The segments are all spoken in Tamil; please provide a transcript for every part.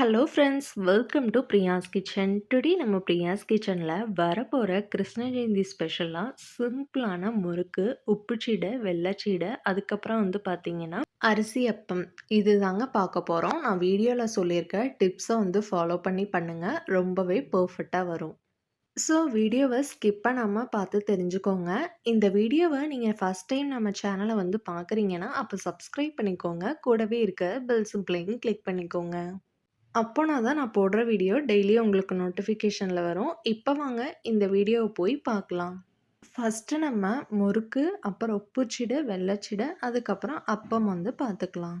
Hello friends welcome to Priya's kitchen today நம்ம பிரியாஸ் கிச்சனில் வரப்போகிற கிருஷ்ண ஜெயந்தி ஸ்பெஷலாக சிம்பிளான முறுக்கு உப்புச்சீடை வெள்ளச்சீடை அதுக்கப்புறம் வந்து பார்த்தீங்கன்னா அரிசி அப்பம். இது தாங்க பார்க்க போகிறோம் நான் வீடியோவில் சொல்லியிருக்க டிப்ஸை வந்து ஃபாலோ பண்ணி பண்ணுங்கள் ரொம்பவே பர்ஃபெக்டாக வரும். ஸோ வீடியோவை ஸ்கிப் பண்ணாமல் பார்த்து தெரிஞ்சுக்கோங்க. இந்த வீடியோவை நீங்கள் ஃபஸ்ட் டைம் நம்ம சேனலை வந்து பார்க்குறீங்கன்னா அப்போ சப்ஸ்கிரைப் பண்ணிக்கோங்க. கூடவே இருக்க பெல் சிம்பிளையும் கிளிக் பண்ணிக்கோங்க. அப்போனா தான் நான் போடுற வீடியோ டெய்லியும் உங்களுக்கு நோட்டிஃபிகேஷனில் வரும். இப்போ வாங்க இந்த வீடியோவை போய் பார்க்கலாம். ஃபஸ்ட்டு நம்ம முறுக்கு அப்புறம் உப்புச்சிடை வெள்ளைச்சிடை அதுக்கப்புறம் அப்பம் வந்து பார்த்துக்கலாம்.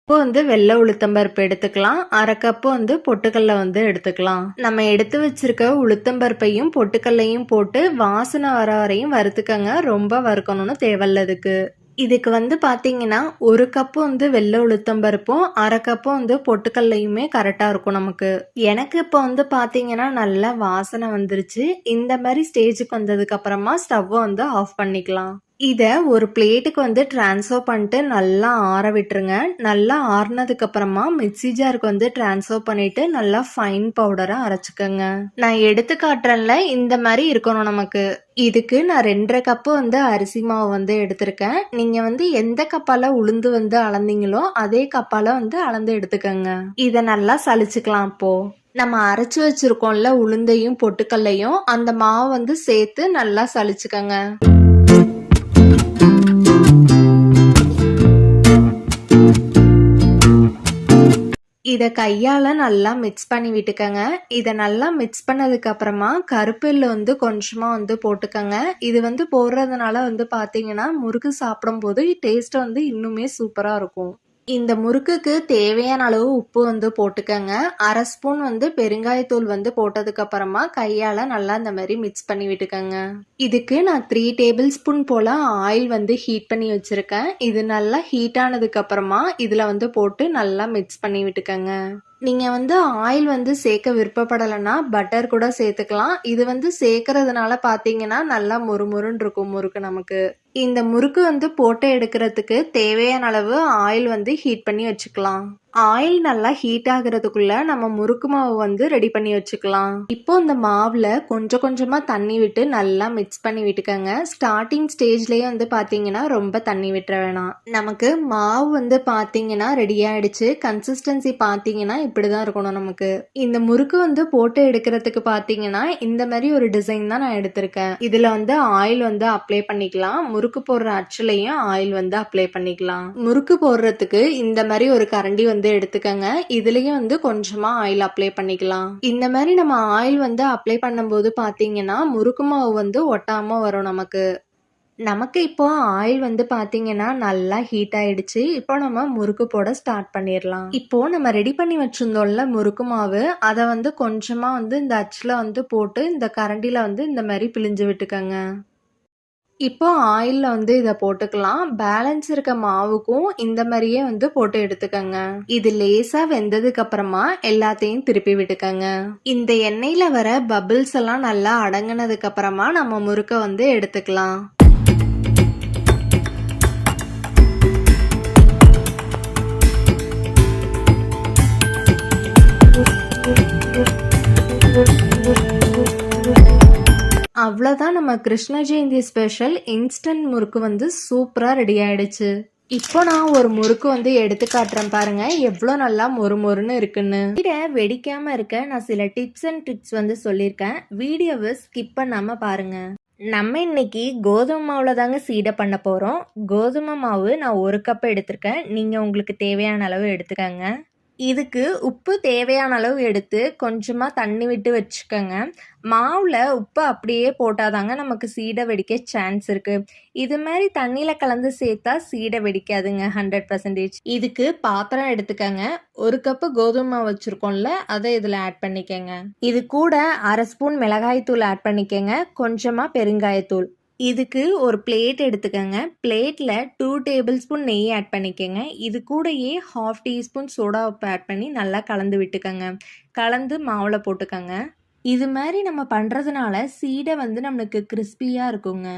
இப்போ வந்து வெள்ளை உளுத்தம்பருப்பு எடுத்துக்கலாம். அரை கப்பு வந்து பொட்டுக்கல்ல வந்து எடுத்துக்கலாம். நம்ம எடுத்து வச்சிருக்க உளுத்தம்பருப்பையும் பொட்டுக்கல்லையும் போட்டு வாசனை வர வரையும் வறுத்துக்கங்க. ரொம்ப வறுக்கணும்னு தேவையில்ல இதுக்கு இதுக்கு வந்து பார்த்தீங்கன்னா ஒரு கப்பு வந்து வெள்ளை உளுத்தம் பருப்பும் அரை கப்பு வந்து பொட்டுக்கல்லையுமே கரெக்டாக இருக்கும் நமக்கு. எனக்கு இப்போ வந்து பார்த்தீங்கன்னா நல்லா வாசனை வந்துருச்சு. இந்த மாதிரி ஸ்டேஜுக்கு வந்ததுக்கு அப்புறமா ஸ்டவ்வை வந்து ஆஃப் பண்ணிக்கலாம். இதை ஒரு பிளேட்டுக்கு வந்து ட்ரான்ஸ்ஃபர் பண்ணிட்டு நல்லா ஆற விட்டுருங்க. நல்லா ஆறினதுக்கப்புறமா மிக்சி ஜாருக்கு வந்து ட்ரான்ஸ்ஃபர் பண்ணிட்டு நல்லா ஃபைன் பவுடராக அரைச்சிக்கோங்க. நான் எடுத்து காட்டுறேன்ல இந்த மாதிரி இருக்கணும் நமக்கு. இதுக்கு நான் ரெண்டரை கப்பு வந்து அரிசி மாவு வந்து எடுத்திருக்கேன். நீங்கள் வந்து எந்த கப்பால் உளுந்து வந்து அளந்தீங்களோ அதே கப்பால் வந்து அளந்து எடுத்துக்கோங்க. இதை நல்லா சளிச்சுக்கலாம் அப்போ நம்ம அரைச்சி வச்சிருக்கோம்ல உளுந்தையும் பொட்டுக்கல்லையும் அந்த மாவு வந்து சேர்த்து நல்லா சளிச்சுக்கோங்க. இதை கையால் நல்லா மிக்ஸ் பண்ணி விட்டுக்கங்க. இதை நல்லா மிக்ஸ் பண்ணதுக்கப்புறமா கருப்பில் கருப்பெல்லு வந்து கொஞ்சமாக வந்து போட்டுக்கங்க. இது வந்து போடுறதுனால வந்து பார்த்தீங்கன்னா முறுக்கு சாப்பிடும்போது டேஸ்ட் வந்து இன்னுமே சூப்பராக இருக்கும். இந்த முறுக்குக்கு தேவையான அளவு உப்பு வந்து போட்டுக்கங்க. அரை ஸ்பூன் வந்து பெருங்காயத்தூள் வந்து போட்டதுக்கு அப்புறமா நல்லா இந்த மாதிரி மிக்ஸ் பண்ணி விட்டுக்கங்க. இதுக்கு நான் த்ரீ டேபிள் ஸ்பூன் போல் ஆயில் வந்து ஹீட் பண்ணி வச்சுருக்கேன். இது நல்லா ஹீட் ஆனதுக்கப்புறமா இதில் வந்து போட்டு நல்லா மிக்ஸ் பண்ணி விட்டுக்கங்க. நீங்கள் வந்து ஆயில் வந்து சேர்க்க விருப்பப்படலைன்னா பட்டர் கூட சேர்த்துக்கலாம். இது வந்து சேர்க்கறதுனால பார்த்தீங்கன்னா நல்லா முறுமுறுன்னு இருக்கும் முறுக்கு நமக்கு. இந்த முறுக்கு வந்து போட்டு எடுக்கிறதுக்கு தேவையான அளவு ஆயில் வந்து ஹீட் பண்ணி வச்சுக்கலாம். ஆயில் நல்லா ஹீட் ஆகிறதுக்குள்ள நம்ம முறுக்கு மாவு வந்து ரெடி பண்ணி வச்சுக்கலாம். இப்போ இந்த மாவில் கொஞ்சம் கொஞ்சமா தண்ணி விட்டு நல்லா மிக்ஸ் பண்ணி விட்டுக்கோங்க. ஸ்டார்டிங் ஸ்டேஜ்லயே வந்து பாத்தீங்கன்னா ரொம்ப தண்ணி விட்டுற வேணாம். நமக்கு மாவு வந்து பாத்தீங்கன்னா ரெடி ஆயிடுச்சு. கன்சிஸ்டன்சி பாத்தீங்கன்னா இப்படிதான் இருக்கணும் நமக்கு. இந்த முறுக்கு வந்து போட்டு எடுக்கிறதுக்கு பாத்தீங்கன்னா இந்த மாதிரி ஒரு டிசைன் தான் நான் எடுத்திருக்கேன். இதுல வந்து ஆயில் வந்து அப்ளை பண்ணிக்கலாம். முறுக்கு போடுற அச்சுலையும் ஆயில் வந்து அப்ளை பண்ணிக்கலாம். முறுக்கு போடுறதுக்கு இந்த மாதிரி ஒரு கரண்டி வந்து வந்து எடுத்துக்கங்க. இதுலயும் வந்து கொஞ்சமா ஆயில் அப்ளை பண்ணிக்கலாம். இந்த மாதிரி நம்ம ஆயில் வந்து அப்ளை பண்ணும்போது பார்த்தீங்கன்னா முறுக்கு மாவு வந்து ஒட்டாம வரும் நமக்கு. நமக்கு இப்போ ஆயில் வந்து பார்த்தீங்கன்னா நல்லா ஹீட் ஆயிடுச்சு. இப்போ நம்ம முறுக்கு போட ஸ்டார்ட் பண்ணிடலாம். இப்போ நம்ம ரெடி பண்ணி வச்சிருந்தோம்ல முறுக்கு மாவு அதை வந்து கொஞ்சமாக வந்து இந்த அச்சில் வந்து போட்டு இந்த கரண்டியில் வந்து இந்த மாதிரி பிழிஞ்சு விட்டுக்கங்க. இப்போ ஆயிலில் வந்து இதை போட்டுக்கலாம். பேலன்ஸ் இருக்க மாவுக்கும் இந்த மாதிரியே வந்து போட்டு எடுத்துக்கோங்க. இது லேசாக வெந்ததுக்கு அப்புறமா எல்லாத்தையும் திருப்பி விட்டுக்கோங்க. இந்த எண்ணெயில் வர பபிள்ஸ் எல்லாம் நல்லா அடங்கினதுக்கு அப்புறமா நம்ம முறுக்க வந்து எடுத்துக்கலாம். அவ்வளோதான் நம்ம கிருஷ்ண ஜெயந்தி ஸ்பெஷல் இன்ஸ்டன்ட் முறுக்கு வந்து சூப்பராக ரெடி ஆயிடுச்சு. இப்போ நான் ஒரு முறுக்கு வந்து எடுத்து காட்டுறேன் பாருங்க. எவ்வளோ நல்லா மொறு மொறுன்னு இருக்குன்னு. இதை வெடிக்காம இருக்க நான் சில டிப்ஸ் அண்ட் ட்ரிக்ஸ் வந்து சொல்லியிருக்கேன். வீடியோவை ஸ்கிப் பண்ணாம பாருங்க. நம்ம இன்னைக்கு கோதுமை மாவில் தாங்க சீடை பண்ண போகிறோம் கோதுமை மாவு நான் ஒரு கப் எடுத்திருக்கேன். நீங்கள் உங்களுக்கு தேவையான அளவு எடுத்துக்கங்க. இதுக்கு உப்பு தேவையான அளவு எடுத்து கொஞ்சமாக தண்ணி விட்டு வச்சுக்கோங்க. மாவில் உப்பு அப்படியே போட்டாதாங்க நமக்கு சீடை வெடிக்க சான்ஸ் இருக்குது இது மாதிரி தண்ணியில் கலந்து சேர்த்தா சீடை வெடிக்காதுங்க ஹண்ட்ரட் பர்சன்டேஜ் இதுக்கு பாத்திரம் எடுத்துக்கோங்க. ஒரு கப்பு கோதுமை மாவு வச்சுருக்கோம்ல அதை இதில் ஆட் பண்ணிக்கோங்க. இது கூட அரை ஸ்பூன் மிளகாய்த்தூள் ஆட் பண்ணிக்கோங்க. கொஞ்சமாக பெருங்காயத்தூள். இதுக்கு ஒரு பிளேட் எடுத்துக்கோங்க. பிளேட்டில் டூ டேபிள் ஸ்பூன் நெய் ஆட் பண்ணிக்கோங்க. இது கூடயே ஹாஃப் டீஸ்பூன் சோடா உப்பு ஆட் பண்ணி நல்லா கலந்து விட்டுக்கோங்க. கலந்து மாவில் போட்டுக்கோங்க. இது மாதிரி நம்ம பண்ணுறதுனால சீடை வந்து நம்மளுக்கு கிறிஸ்பியாக இருக்குங்க.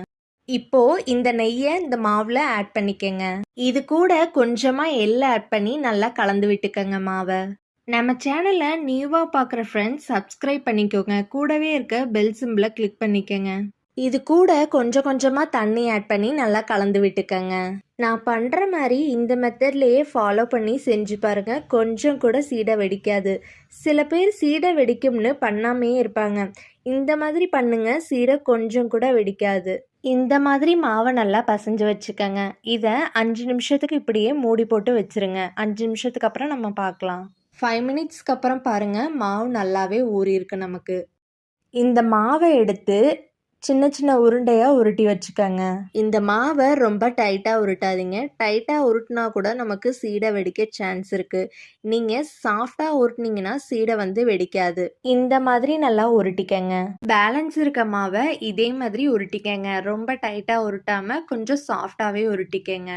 இப்போ இந்த நெய்யை இந்த மாவில் ஆட் பண்ணிக்கோங்க. இது கூட கொஞ்சமாக எள்ளை ஆட் பண்ணி நல்லா கலந்து விட்டுக்கோங்க மாவை. நம்ம சேனலை நியூவாக பார்க்குற ஃப்ரெண்ட்ஸ் சப்ஸ்கிரைப் பண்ணிக்கோங்க. கூடவே இருக்க பெல் சிம்பிளை கிளிக் பண்ணிக்கோங்க. இது கூட கொஞ்சம் கொஞ்சமாக தண்ணி ஆட் பண்ணி நல்லா கலந்து விட்டுக்கங்க. நான் பண்ணுற மாதிரி இந்த மெத்தட்லேயே ஃபாலோ பண்ணி செஞ்சு பாருங்க. கொஞ்சம் கூட சீடை வெடிக்காது. சில பேர் சீடை வெடிக்கும்னு பண்ணாமே இருப்பாங்க. இந்த மாதிரி பண்ணுங்க சீடை கொஞ்சம் கூட வெடிக்காது. இந்த மாதிரி மாவை நல்லா பசைஞ்சு வச்சுக்கோங்க. இதை அஞ்சு நிமிஷத்துக்கு இப்படியே மூடி போட்டு வச்சிருங்க. அஞ்சு நிமிஷத்துக்கு அப்புறம் நம்ம பார்க்கலாம். ஃபைவ் மினிட்ஸ்க்கு அப்புறம் பாருங்கள் மாவு நல்லாவே ஊறியிருக்கு நமக்கு. இந்த மாவை எடுத்து சின்ன சின்ன உருண்டையாக உருட்டி வச்சுக்கோங்க. இந்த மாவை ரொம்ப டைட்டாக உருட்டாதீங்க. டைட்டாக உருட்டினா கூட நமக்கு சீடை வெடிக்க சான்ஸ் இருக்குது நீங்கள் சாஃப்டாக உருட்டினீங்கன்னா சீடை வந்து வெடிக்காது. இந்த மாதிரி நல்லா உருட்டிக்கங்க. பேலன்ஸ் இருக்க மாவை இதே மாதிரி உருட்டிக்கங்க. ரொம்ப டைட்டாக உருட்டாமல் கொஞ்சம் சாஃப்டாகவே உருட்டிக்கங்க.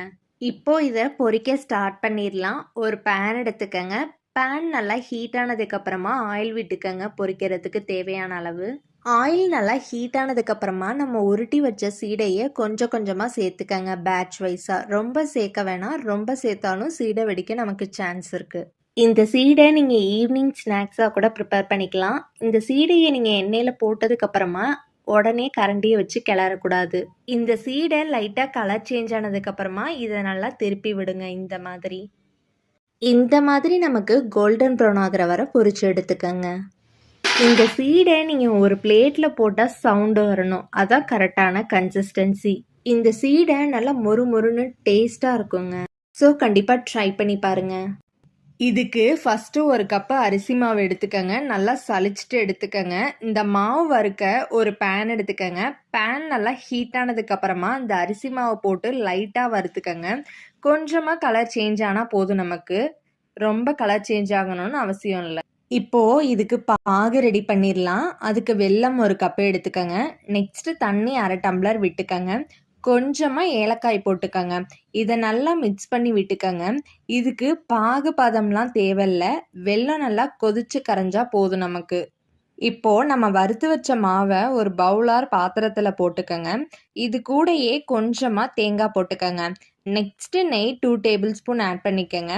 இப்போ இதை பொரிக்க ஸ்டார்ட் பண்ணிடலாம். ஒரு பேன் எடுத்துக்கங்க. பேன் நல்லா ஹீட் ஆனதுக்கப்புறமா ஆயில் விட்டுக்கங்க பொரிக்கிறதுக்கு தேவையான அளவு. ஆயில் நல்லா ஹீட் ஆனதுக்கப்புறமா நம்ம உருட்டி வச்ச சீடையை கொஞ்சம் கொஞ்சமாக சேர்த்துக்கங்க பேட்ச் வைஸாக ரொம்ப சேர்க்க வேணாம் ரொம்ப சேர்த்தாலும் சீடை வெடிக்க நமக்கு சான்ஸ் இருக்குது இந்த சீடை நீங்கள் ஈவினிங் ஸ்நாக்ஸாக கூட ப்ரிப்பேர் பண்ணிக்கலாம். இந்த சீடையை நீங்கள் எண்ணெயில் போட்டதுக்கப்புறமா உடனே கரண்டியை வச்சு கிளறக்கூடாது. இந்த சீடை லைட்டாக கலர் சேஞ்ச் ஆனதுக்கப்புறமா இதை நல்லா திருப்பி விடுங்க இந்த மாதிரி. இந்த மாதிரி நமக்கு கோல்டன் ப்ரௌன் ஆகிற வரை பொறிச்சு எடுத்துக்கங்க. இந்த சீடை நீங்கள் ஒரு பிளேட்டில் போட்டால் சவுண்டு வரணும். அதான் கரெக்டான கன்சிஸ்டன்சி இந்த சீடை நல்லா மொறு மொறுன்னு டேஸ்ட்டாக இருக்குங்க. ஸோ கண்டிப்பாக ட்ரை பண்ணி பாருங்க. இதுக்கு ஃபஸ்ட்டு ஒரு கப்பு அரிசி மாவு எடுத்துக்கோங்க. நல்லா சலிச்சிட்டு எடுத்துக்கோங்க. இந்த மாவு வறுக்க ஒரு பேன் எடுத்துக்கோங்க. பேன் நல்லா ஹீட் ஆனதுக்கப்புறமா இந்த அரிசி மாவை போட்டு லைட்டாக வறுத்துக்கோங்க. கொஞ்சமாக கலர் சேஞ்ச் ஆனால் போதும் நமக்கு. ரொம்ப கலர் சேஞ்ச் ஆகணும்னு அவசியம் இல்லை. இப்போ இதுக்கு பாகு ரெடி பண்ணிடலாம் அதுக்கு வெல்லம் ஒரு கப்பு எடுத்துக்கோங்க. நெக்ஸ்ட் தண்ணி அரை டம்ளர் விட்டுக்கங்க. கொஞ்சமாக ஏலக்காய் போட்டுக்கங்க. இதை நல்லா மிக்ஸ் பண்ணி விட்டுக்கங்க. இதுக்கு பாகு பதம்லாம் தேவையில்ல. வெல்லம் நல்லா கொதிச்சு கரைஞ்சா போதும் நமக்கு. இப்போ நம்ம வறுத்து வச்ச மாவை ஒரு பவுலார் பாத்திரத்தில் போட்டுக்கங்க. இது கூடயே கொஞ்சமாக தேங்காய் போட்டுக்கங்க. நெக்ஸ்ட் நெய் டூ டேபிள் ஸ்பூன் ஆட் பண்ணிக்கங்க.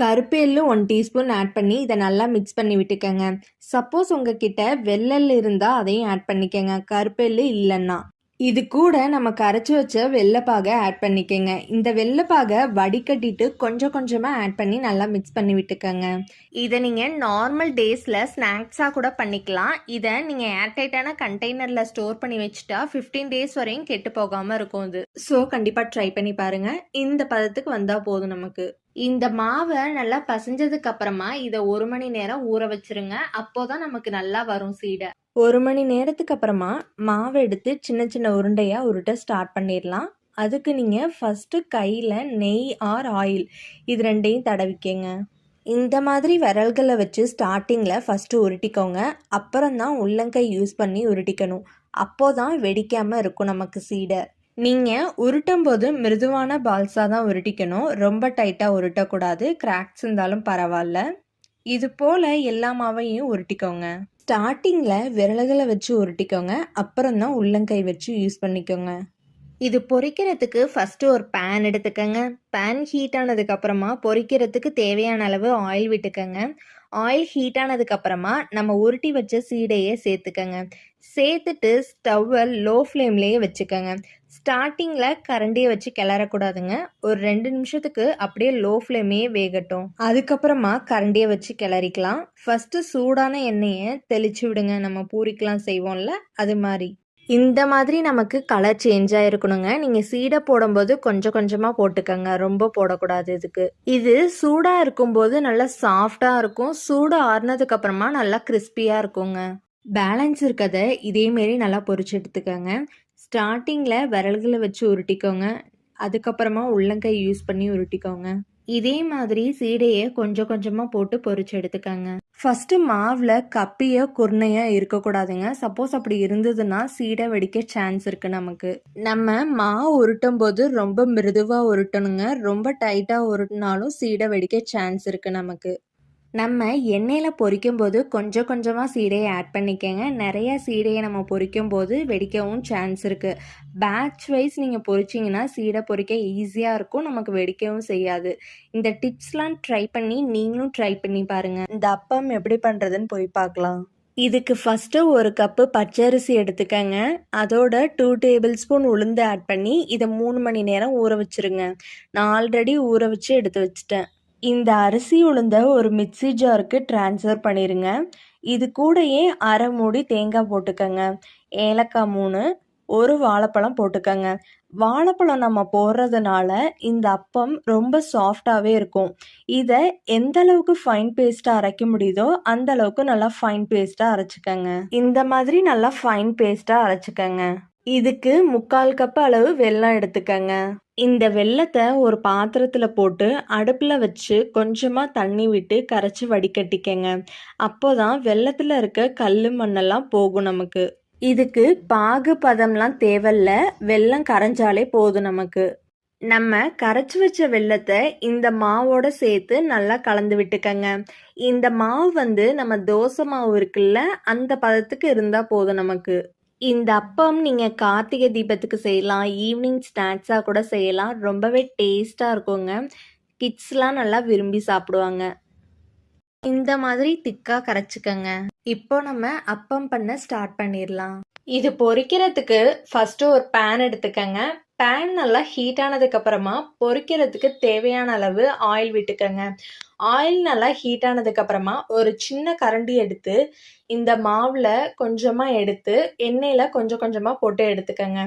கருப்பு ஒன் டீஸ்பூன் ஆட் பண்ணி இதை நல்லா மிக்ஸ் பண்ணி விட்டுக்கோங்க. சப்போஸ் உங்ககிட்ட வெள்ளல் இருந்தால் அதையும் ஆட் பண்ணிக்கோங்க. கருப்பேல் இல்லைன்னா. இது கூட நம்ம கரைச்சி வச்ச வெள்ளைப்பாகை ஆட் பண்ணிக்கோங்க. இந்த வெள்ளைப்பாகை வடிகட்டிட்டு கொஞ்சம் கொஞ்சமாக ஆட் பண்ணி நல்லா மிக்ஸ் பண்ணி விட்டுக்கோங்க. இதை நீங்கள் நார்மல் டேஸில் ஸ்நாக்ஸாக கூட பண்ணிக்கலாம். இதை நீங்கள் ஏர்டைட்டான கண்டெய்னரில் ஸ்டோர் பண்ணி வச்சுட்டா ஃபிஃப்டீன் டேஸ் வரையும் கெட்டு போகாமல் இருக்கும் இது. ஸோ கண்டிப்பாக ட்ரை பண்ணி பாருங்கள் இந்த பதத்துக்கு வந்தால் போதும் நமக்கு. இந்த மாவை நல்லா பசைஞ்சதுக்கு அப்புறமா இதை ஒரு மணி நேரம் ஊற வச்சிருங்க. அப்போதான் நமக்கு நல்லா வரும் சீடை. ஒரு மணி நேரத்துக்கு அப்புறமா மாவை எடுத்து சின்ன சின்ன உருண்டையாக உருட்ட ஸ்டார்ட் பண்ணிடலாம். அதுக்கு நீங்கள் ஃபஸ்ட்டு கையில் நெய் ஆர் ஆயில் இது ரெண்டையும் தடவிக்கங்க. இந்த மாதிரி விரல்களை வச்சு ஸ்டார்டிங்கில் ஃபஸ்ட்டு உருட்டிக்கோங்க. அப்புறம் தான் உள்ளங்கை யூஸ் பண்ணி உருட்டிக்கணும். அப்போதான் வெடிக்காமல் இருக்கும் நமக்கு சீடை. நீங்கள் உருட்டும் போது மிருதுவான பால்ஸாக தான் உருட்டிக்கணும். ரொம்ப டைட்டாக உருட்டக்கூடாது. கிராக்ஸ் இருந்தாலும் பரவாயில்ல. இது போல் எல்லா மாவையும் உருட்டிக்கோங்க. ஸ்டார்டிங்கில் விரல்களை வச்சு உருட்டிக்கோங்க. அப்புறம் தான் உள்ளங்கை வச்சு யூஸ் பண்ணிக்கோங்க. இது பொரிக்கிறதுக்கு ஃபஸ்ட்டு ஒரு பேன் எடுத்துக்கோங்க. பேன் ஹீட் ஆனதுக்கப்புறமா பொரிக்கிறதுக்கு தேவையான அளவு ஆயில் விட்டுக்கோங்க. ஆயில் ஹீட் ஆனதுக்கப்புறமா நம்ம உருட்டி வச்ச சீடையை சேர்த்துக்கோங்க. சேர்த்துட்டு ஸ்டவ்வை லோ ஃப்ளேம்லேயே வச்சுக்கோங்க. ஸ்டார்டிங்கில் கரண்டியை வச்சு கிளறக்கூடாதுங்க. ஒரு ரெண்டு நிமிஷத்துக்கு அப்படியே லோ ஃப்ளேமே வேகட்டும். அதுக்கப்புறமா கரண்டியை வச்சு கிளறிக்கலாம். ஃபஸ்ட்டு சூடான எண்ணெயை தெளிச்சு விடுங்க. நம்ம பூரிக்கலாம் செய்வோம்ல அது மாதிரி. இந்த மாதிரி நமக்கு கலர் சேஞ்ச் ஆகிருக்கணுங்க நீங்கள் சீடை போடும்போது கொஞ்சம் கொஞ்சமாக போட்டுக்கோங்க. ரொம்ப போடக்கூடாது இதுக்கு. இது சூடாக இருக்கும்போது நல்லா சாஃப்டாக இருக்கும். சூடு ஆறுனதுக்கு அப்புறமா நல்லா கிறிஸ்பியாக இருக்குங்க. பேலன்ஸ் இருக்கதை இதேமாரி நல்லா பொரிச்சு எடுத்துக்கோங்க. ஸ்டார்டிங்கில் விரல்களை வச்சு உருட்டிக்கோங்க. அதுக்கப்புறமா உள்ளங்கை யூஸ் பண்ணி உருட்டிக்கோங்க. இதே மாதிரி சீடையை கொஞ்சம் கொஞ்சமாக போட்டு பொறிச்சு எடுத்துக்கோங்க. ஃபஸ்ட்டு மாவில் கப்பியோ குர்ணையோ இருக்கக்கூடாதுங்க. சப்போஸ் அப்படி இருந்ததுன்னா சீடை வெடிக்க சான்ஸ் இருக்குது நமக்கு. நம்ம மாவு உருட்டும் போது ரொம்ப மிருதுவாக உருட்டணுங்க. ரொம்ப டைட்டாக உருட்டினாலும் சீடை வெடிக்க சான்ஸ் இருக்குது நமக்கு. நம்ம எண்ணெயில் பொரிக்கும்போது கொஞ்சம் கொஞ்சமாக சீடையை ஆட் பண்ணிக்கங்க. நிறைய சீடையை நம்ம பொரிக்கும்போது வெடிக்கவும் சான்ஸ் இருக்குது பேட்ச் வைஸ் நீங்கள் பொரிச்சிங்கன்னா சீடை பொரிக்க ஈஸியாக இருக்கும். நமக்கு வெடிக்கவும் செய்யாது. இந்த டிப்ஸ்லாம் ட்ரை பண்ணி நீங்களும் ட்ரை பண்ணி பாருங்கள் இந்த அப்பம் எப்படி பண்ணுறதுன்னு போய் பார்க்கலாம். இதுக்கு ஃபஸ்ட்டு ஒரு கப்பு பச்சரிசி எடுத்துக்கங்க. அதோட டூ டேபிள் ஸ்பூன் உளுந்து ஆட் பண்ணி இதை மூணு மணி நேரம் ஊற வச்சுருங்க. நான் ஆல்ரெடி ஊற வச்சு எடுத்து வச்சிட்டேன். இந்த அரிசி உளுந்த ஒரு மிக்ஸி ஜாருக்கு ட்ரான்ஸ்ஃபர் பண்ணிடுங்க இது கூடயே அரை மூடி தேங்காய் போட்டுக்கோங்க. ஏலக்காய் மூணு ஒரு வாழைப்பழம் போட்டுக்கோங்க. வாழைப்பழம் நம்ம போடுறதுனால இந்த அப்பம் ரொம்ப சாஃப்டாகவே இருக்கும். இதை எந்த அளவுக்கு ஃபைன் பேஸ்ட்டாக அரைக்க முடியுதோ அந்த அளவுக்கு நல்லா ஃபைன் பேஸ்ட்டாக அரைச்சிக்கோங்க. இந்த மாதிரி நல்லா ஃபைன் பேஸ்ட்டாக அரைச்சிக்கோங்க. இதுக்கு முக்கால் கப் அளவு வெல்லம் எடுத்துக்கங்க. இந்த வெல்லத்தை ஒரு பாத்திரத்தில் போட்டு அடுப்பில் வச்சு கொஞ்சமாக தண்ணி விட்டு கரைச்சி வடிகட்டிக்கங்க. அப்போ தான் வெள்ளத்தில் இருக்க கல் மண்ணெல்லாம் போகும் நமக்கு. இதுக்கு பாகு பதம்லாம் தேவையில்ல வெல்லம் கரைஞ்சாலே போதும் நமக்கு. நம்ம கரைச்சி வச்ச வெல்லத்தை இந்த மாவோட சேர்த்து நல்லா கலந்து விட்டுக்கங்க. இந்த மாவு வந்து நம்ம தோசை மாவு இருக்குல்ல அந்த பதத்துக்கு இருந்தால் போதும் நமக்கு. இந்த அப்பம் நீங்கள் கார்த்திகை தீபத்துக்கு செய்யலாம். ஈவினிங் ஸ்நாக்ஸாக கூட செய்யலாம். ரொம்பவே டேஸ்ட்டாக இருக்குங்க. கிட்ஸ்லாம் நல்லா விரும்பி சாப்பிடுவாங்க. இந்த மாதிரி திக்காக கரைச்சிக்கங்க. இப்போ நம்ம அப்பம் பண்ண ஸ்டார்ட் பண்ணிடலாம். இது பொறிக்கிறதுக்கு ஃபஸ்ட்டு ஒரு பேன் எடுத்துக்கங்க. பேன் நல்லா ஹீட் ஆனதுக்கு அப்புறமா பொறிக்கிறதுக்கு தேவையான அளவு ஆயில் விட்டுக்கங்க. ஆயில் நல்லா ஹீட் ஆனதுக்கு அப்புறமா ஒரு சின்ன கரண்டி எடுத்து இந்த மாவில் கொஞ்சமாக எடுத்து எண்ணெயில் கொஞ்சம் கொஞ்சமாக போட்டு எடுத்துக்கங்க.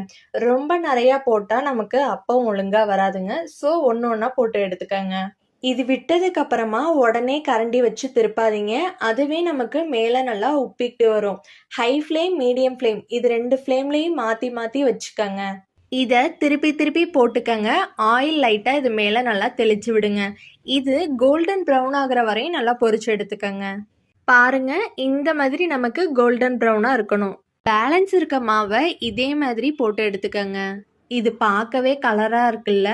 ரொம்ப நிறையா போட்டால் நமக்கு அப்பம் ஒழுங்காக வராதுங்க. ஸோ ஒன்று ஒன்றா போட்டு எடுத்துக்கங்க. இது விட்டதுக்கு அப்புறமா உடனே கரண்டி வச்சு திருப்பாதீங்க. அதுவே நமக்கு மேலே நல்லா உப்பிக்கிட்டு வரும். ஹை ஃப்ளேம் மீடியம் ஃப்ளேம் இது ரெண்டு ஃப்ளேம்லேயும் மாற்றி மாற்றி வச்சுக்கோங்க. இதை திருப்பி திருப்பி போட்டுக்கங்க. ஆயில் லைட்டாக இது மேலே நல்லா தெளிச்சு விடுங்க. இது கோல்டன் ப்ரௌன் ஆகிற வரையும் நல்லா பொறிச்சு எடுத்துக்கங்க. பாருங்க இந்த மாதிரி நமக்கு கோல்டன் ப்ரௌனாக இருக்கணும். பேலன்ஸ் இருக்க மாவை இதே மாதிரி போட்டு எடுத்துக்கங்க. இது பார்க்கவே கலராக இருக்குல்ல?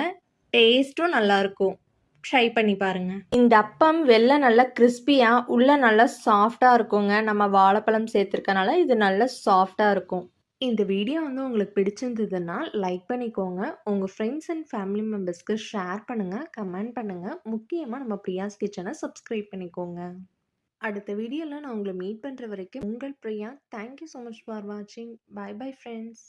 டேஸ்ட்டும் நல்லாயிருக்கும் ட்ரை பண்ணி பாருங்க. இந்த அப்பம் வெளில நல்லா கிறிஸ்பியாக உள்ள நல்லா சாஃப்டாக இருக்குங்க. நம்ம வாழைப்பழம் சேர்த்துருக்கனால இது நல்லா சாஃப்டாக இருக்கும். இந்த வீடியோ வந்து உங்களுக்கு பிடிச்சிருந்ததுன்னா லைக் பண்ணிக்கோங்க. உங்கள் ஃப்ரெண்ட்ஸ் அண்ட் ஃபேமிலி மெம்பர்ஸ்க்கு ஷேர் பண்ணுங்கள் கமெண்ட் பண்ணுங்கள் முக்கியமாக நம்ம பிரியாஸ் கிச்சனை சப்ஸ்கிரைப் பண்ணிக்கோங்க. அடுத்த வீடியோவில் நான் உங்களை மீட் பண்ணுற வரைக்கும் உங்கள் Priya. Thank you so much for வாட்சிங் பை பை ஃப்ரெண்ட்ஸ்